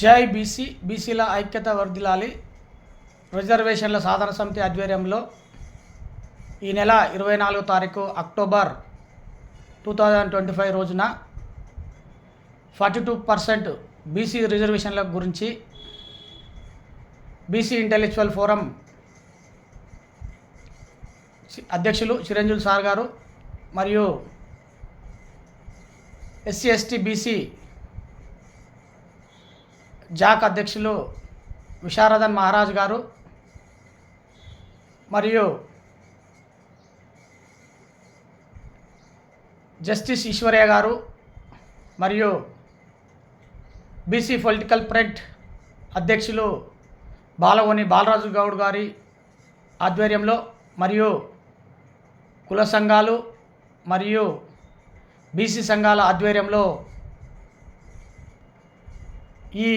జై బీసీ బీసీల ఐక్యత వర్ధిల్లాలి. రిజర్వేషన్ల సాధన సమితి ఆధ్వర్యంలో ఈ నెల ఇరవై నాలుగో తారీఖు October two thousand twenty five రోజున ఫార్టీ టూ పర్సెంట్ బీసీ రిజర్వేషన్ల గురించి బీసీ ఇంటెలెక్చువల్ ఫోరం అధ్యక్షులు చిరంజీవి సార్ గారు మరియు ఎస్సీ ఎస్టీ బీసీ జాక్ అధ్యక్షులు విశారదన్ మహారాజ్ గారు మరియు జస్టిస్ ఈశ్వర్య గారు మరియు బీసీ పొలిటికల్ ఫ్రంట్ అధ్యక్షులు బాలవోని బాలరాజు గౌడ్ గారి ఆధ్వర్యంలో మరియు కుల సంఘాలు మరియు బీసీ సంఘాల ఆధ్వర్యంలో ఈ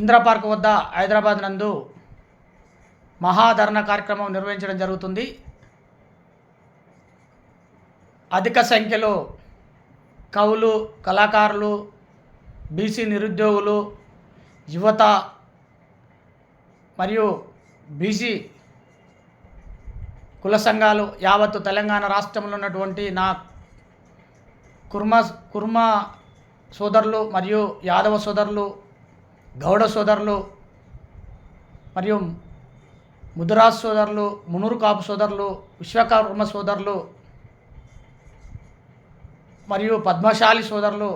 ఇందిరా పార్క్ వద్ద హైదరాబాద్ నందు మహాధరణ కార్యక్రమం నిర్వహించడం జరుగుతుంది. అధిక సంఖ్యలో కవులు కళాకారులు బీసీ నిరుద్యోగులు యువత మరియు బీసీ కుల సంఘాలు యావత్తు తెలంగాణ రాష్ట్రంలో ఉన్నటువంటి నా కుర్మ కుర్మ సోదరులు మరియు యాదవ సోదరులు గౌడ సోదరులు మరియు ముదురాజ్ సోదరులు మునూరు కాపు సోదరులు విశ్వకర్మ సోదరులు మరియు పద్మశాలి సోదరులు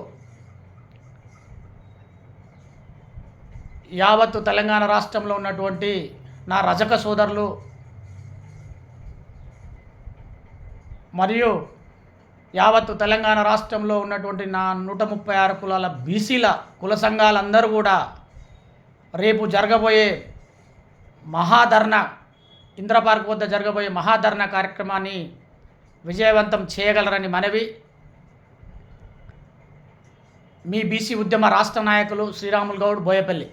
యావత్తు తెలంగాణ రాష్ట్రంలో ఉన్నటువంటి నా రజక సోదరులు మరియు యావత్తు తెలంగాణ రాష్ట్రంలో ఉన్నటువంటి నా నూట ముప్పై ఆరు కులాల బీసీల కుల సంఘాలందరూ కూడా రేపు జరగబోయే మహాధర్ణ ఇంద్రపార్క్ వద్ద జరగబోయే మహాధర్ణ కార్యక్రమాన్ని విజయవంతం చేయగలరని మనవి. మీ బీసీ ఉద్యమ రాష్ట్ర నాయకులు శ్రీరాములు గౌడ్ బోయపల్లి.